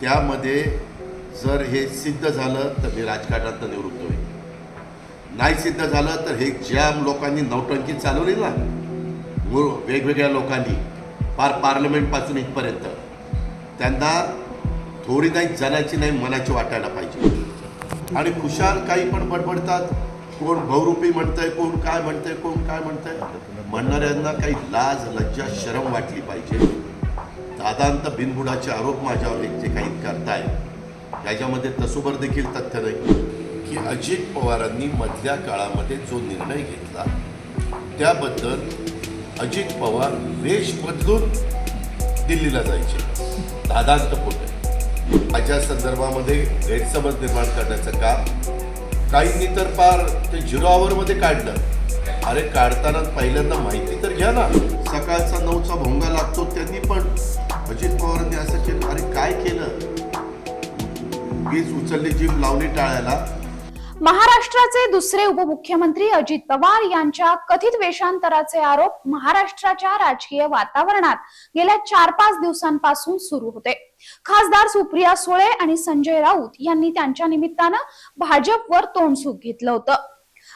त्यामध्ये जर हे सिद्ध झालं तर मी राजकारणात निवृत्त होईल. नाही सिद्ध झालं तर हे ज्या लोकांनी नौटंकी चालवली ना वेगवेगळ्या लोकांनी पार पार्लमेंटपासून इथपर्यंत त्यांना थोडी नाही जनाची नाही मनाची वाटायला पाहिजे. आणि खुशाल काही पण बडबडतात. कोण बहुरूपी म्हणतंय कोण काय म्हणतंय कोण काय म्हणतंय. म्हणणाऱ्यांना काही लाज लज्जा शरम वाटली पाहिजे. दादांत बिनबुडाचे आरोप माझ्यावर व्यक्ती जे काही करताय त्याच्यामध्ये तसोबर देखील तथ्य नाही. की अजित पवारांनी मधल्या काळामध्ये जो निर्णय घेतला त्याबद्दल अजित पवार वेश बदलून दिल्लीला जायचे. दादांत पोटे माझ्या संदर्भामध्ये गैरसमज निर्माण करण्याचं काम काहींनी तर पार ते झिरो आवरमध्ये काढलं. अरे काढताना पहिल्यांदा माहिती तर घ्या ना. सकाळचा नऊचा भोंगा लागतो वीज उचलली जीभ लावली टाळायला. महाराष्ट्राचे दुसरे उपमुख्यमंत्री अजित पवार यांच्या कथित वेषांतराचे आरोप महाराष्ट्राच्या राजकीय वातावरणात गेल्या चार पाच दिवसांपासून सुरू होते. खासदार सुप्रिया सुळे आणि संजय राऊत यांनी त्यांच्या निमित्तानं भाजपवर तोंडसूक घेतलं होतं.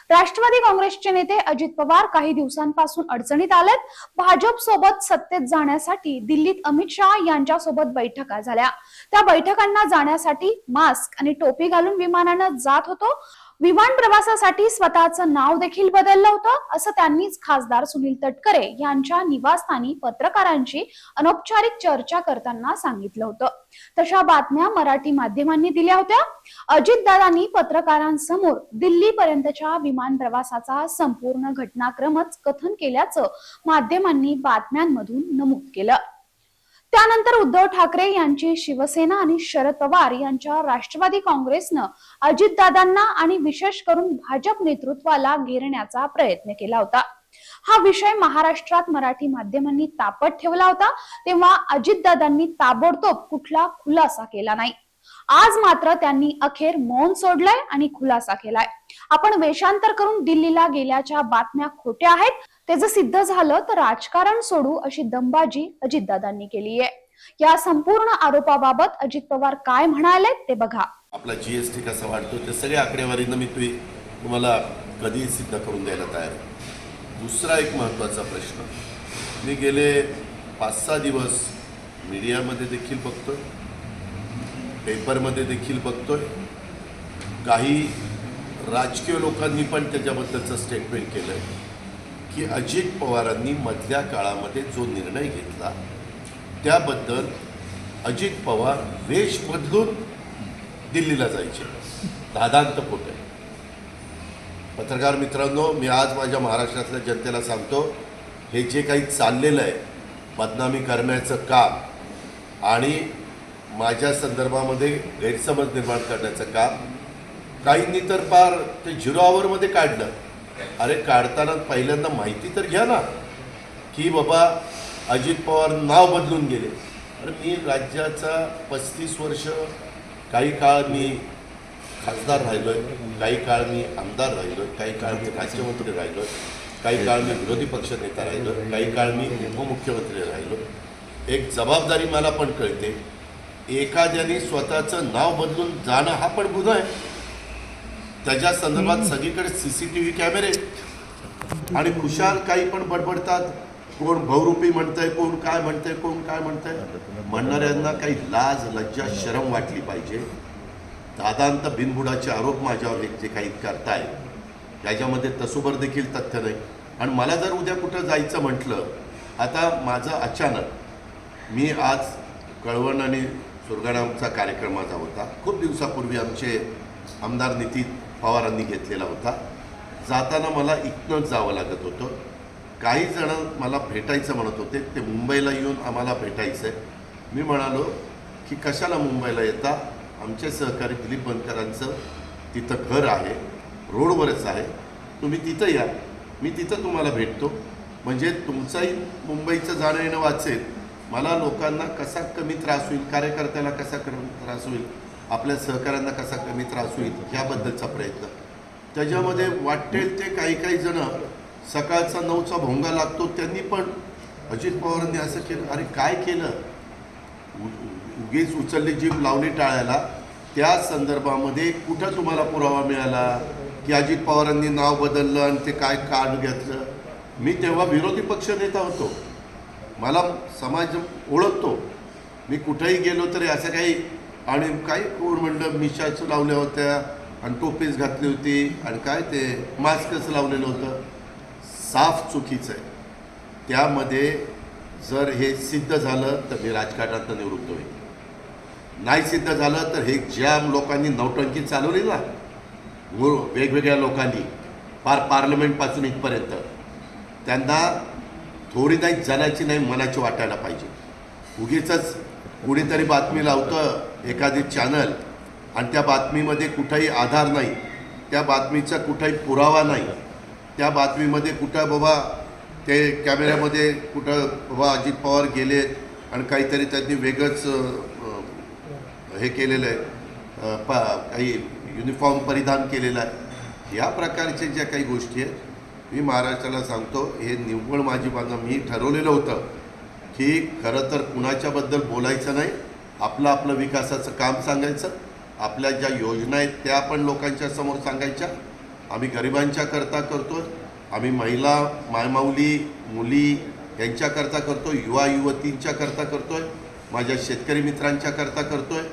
राष्ट्रवादी काँग्रेसचे नेते अजित पवार काही दिवसांपासून अडचणीत आलेत. भाजप सोबत सत्तेत जाण्यासाठी दिल्लीत अमित शहा यांच्या सोबत बैठका झाल्या. त्या बैठकांना जाण्यासाठी मास्क आणि टोपी घालून विमानानं जात होतो. विमान प्रवासासाठी स्वतःचं नाव देखील बदललं होतं असं त्यांनीच खासदार सुनील तटकरे यांच्या निवासस्थानी पत्रकारांशी अनौपचारिक चर्चा करताना सांगितलं होतं. तशा बातम्या मराठी माध्यमांनी दिल्या होत्या. अजितदादांनी पत्रकारांसमोर दिल्लीपर्यंतच्या विमान प्रवासाचा संपूर्ण घटनाक्रमच कथन केल्याचं माध्यमांनी बातम्यांमधून नमूद केलं. त्यानंतर उद्धव ठाकरे यांची शिवसेना आणि शरद पवार यांच्या राष्ट्रवादी काँग्रेसनं अजितदादांना आणि विशेष करून भाजप नेतृत्वाला घेरण्याचा प्रयत्न केला होता. हा विषय महाराष्ट्रात मराठी माध्यमांनी तापत ठेवला होता तेव्हा अजितदादांनी ताबडतोब कुठला खुलासा केला नाही. आज मात्र त्यांनी अखेर मौन सोडलंय आणि खुलासा केलाय. आपण वेषांतर करून दिल्लीला गेल्याच्या बातम्या खोट्या आहेत. ते जर सिद्ध झालं तर राजकारण सोडू अशी दंबाजी अजितदादांनी केली आहे. या संपूर्ण आरोपाबाबत अजित पवार काय म्हणाले ते बघा. आपला जीएसटी कसा वाढतो ते सगळ्या आकडेवारीनं मी तुम्हाला कधीही सिद्ध करून द्यायला तयार दुसरा एक महत्त्वाचा प्रश्न. मी गेले पाच सहा दिवस मीडियामध्ये देखील बघतोय. पेपरमध्ये देखील बघतोय. काही राजकीय लोकांनी पण त्याच्याबद्दलचं स्टेटमेंट केलं आहे की अजित पवारांनी मधल्या काळामध्ये जो निर्णय घेतला त्याबद्दल अजित पवार वेश बदलून दिल्लीला जायचे. दादांत पोटे. पत्रकार मित्रांनो मी आज माझ्या महाराष्ट्रातल्या जनतेला सांगतो हे जे काही चाललेलं आहे बदनामी करण्याचं काम आणि माझ्या संदर्भामध्ये गैरसमज निर्माण करण्याचं काम काहींनी तर पार ते झिरो आवरमध्ये काढलं. अरे काढताना पहिल्यांदा माहिती तर घ्या ना की बाबा अजित पवार नाव बदलून गेले. अरे मी राज्याचा पस्तीस वर्ष काही काळ मी खासदार राहिलो आहे काही काळ मी आमदार राहिलो आहे काही काळ मी राज्यमंत्री राहिलो आहे काही काळ मी विरोधी पक्षनेता राहिलो काही काळ मी उपमुख्यमंत्री राहिलो एक जबाबदारी मला पण कळते एखाद्याने स्वतःचं नाव बदलून जाणं हा पण गुन्हा आहे. त्याच्या संदर्भात सगळीकडे सी सी टी व्ही कॅमेरे. आणि खुशाल काही पण बडबडतात. कोण बहुरूपी म्हणतंय कोण काय म्हणतंय कोण काय म्हणतंय. म्हणणाऱ्यांना काही लाज लज्जा शरम वाटली पाहिजे. दादांत बिनबुडाचे आरोप माझ्यावर जे काही करताय त्याच्यामध्ये तसोबर देखील तथ्य नाही. आणि मला जर उद्या कुठं जायचं म्हटलं आता माझं अचानक मी आज कळवण आणि सुरगाणाचा कार्यक्रम माझा होता. खूप दिवसापूर्वी आमचे आमदार नितीन पवारांनी घेतलेला होता. जाताना मला इथनंच जावं लागत होतं. काही जण मला भेटायचं म्हणत होते. ते मुंबईला येऊन आम्हाला भेटायचं. आहे मी म्हणालो की कशाला मुंबईला येता? आमचे सहकारी दिलीप बनकरांचं तिथं घर आहे. रोडवरच आहे. तुम्ही तिथं या. मी तिथं तुम्हाला भेटतो. म्हणजे तुमचंही मुंबईचं जाणं येणं वाचेल. मला लोकांना कसा कमी त्रास होईल कार्यकर्त्याला कसा कमी त्रास होईल आपल्या सहकाऱ्यांना कसा कमी त्रास होईल ह्याबद्दलचा प्रयत्न. त्याच्यामध्ये वाटेल ते काही काही जण सकाळचा नऊचा भोंगा लागतो त्यांनी पण अजित पवारांनी असं केलं अरे काय केलं? उगीच उचलली जीभ लावली टाळायला. त्या संदर्भामध्ये कुठं तुम्हाला पुरावा मिळाला? की अजित पवारांनी नाव बदललं आणि ते काय कार्ड घेतलं? मी तेव्हा विरोधी पक्ष नेता होतो. मला समाज ओळखतो. मी कुठेही गेलो तरी असं काही आणि काही कोण म्हणलं मिशाच लावल्या होत्या आणि टोपीच घातली होती आणि काय ते मास्कच लावलेलं होतं. साफ चुकीचं आहे. त्यामध्ये जर हे सिद्ध झालं तर मी राजकारणातनं निवृत्त होईल. नाही सिद्ध झालं तर हे ज्या लोकांनी नौटंकी चालवली ना वेगवेगळ्या लोकांनी पार पार्लमेंटपासून इथपर्यंत त्यांना थोडी नाही जनाची नाही मनाची वाटायला पाहिजे. उगीच कुणीतरी बातमी लावतं एखादी चॅनल आणि त्या बातमीमध्ये कुठंही आधार नाही. त्या बातमीचा कुठंही पुरावा नाही. त्या बातमीमध्ये कुठं बाबा ते कॅमेऱ्यामध्ये कुठं बाबा अजित पवार गेले आणि काहीतरी त्यांनी वेगळंच हे केलेलं आहे. प पा काही युनिफॉर्म परिधान केलेला आहे. या प्रकारच्या ज्या काही गोष्टी आहेत मी महाराष्ट्राला सांगतो हे निव्वळ माझी बाजू मी ठरवलेलं होतं. की खरं तर कुणाच्याबद्दल बोलायचं नाही आपलं आपलं विकासाचं काम सांगायचं आपल्या ज्या योजना आहेत त्या पण लोकांच्या समोर सांगायच्या. आम्ही गरिबांच्या करता करतो आम्ही महिला मायमाऊली मुली यांच्याकरता करतो युवा युवतींच्या करता आहे माझ्या शेतकरी मित्रांच्या करता आहे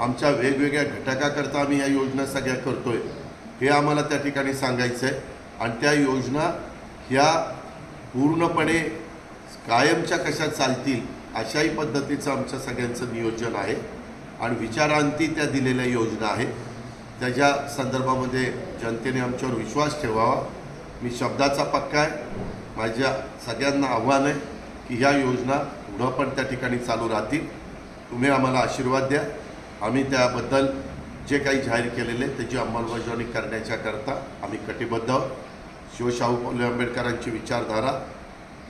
आमच्या वेगवेगळ्या घटकाकरता आम्ही या योजना सगळ्या करतो आहे हे आम्हाला त्या ठिकाणी सांगायचं आहे आणि त्या योजना ह्या पूर्णपणे कायमच्या कशा चालतील अशाही पद्धतीचं आमच्या सगळ्यांचं नियोजन आहे. आणि विचारांती त्या दिलेल्या योजना आहेत. त्याच्या संदर्भामध्ये जनतेने आमच्यावर विश्वास ठेवावा. मी शब्दाचा पक्का आहे. माझ्या सगळ्यांना आव्हान आहे की ह्या योजना पुढं पण त्या ठिकाणी चालू राहतील. तुम्ही आम्हाला आशीर्वाद द्या. आम्ही त्याबद्दल जे काही जाहीर केलेले त्याची अंमलबजावणी करण्याच्या करता आम्ही कटिबद्ध आहोत. शिवशाहू फुले आंबेडकरांची विचारधारा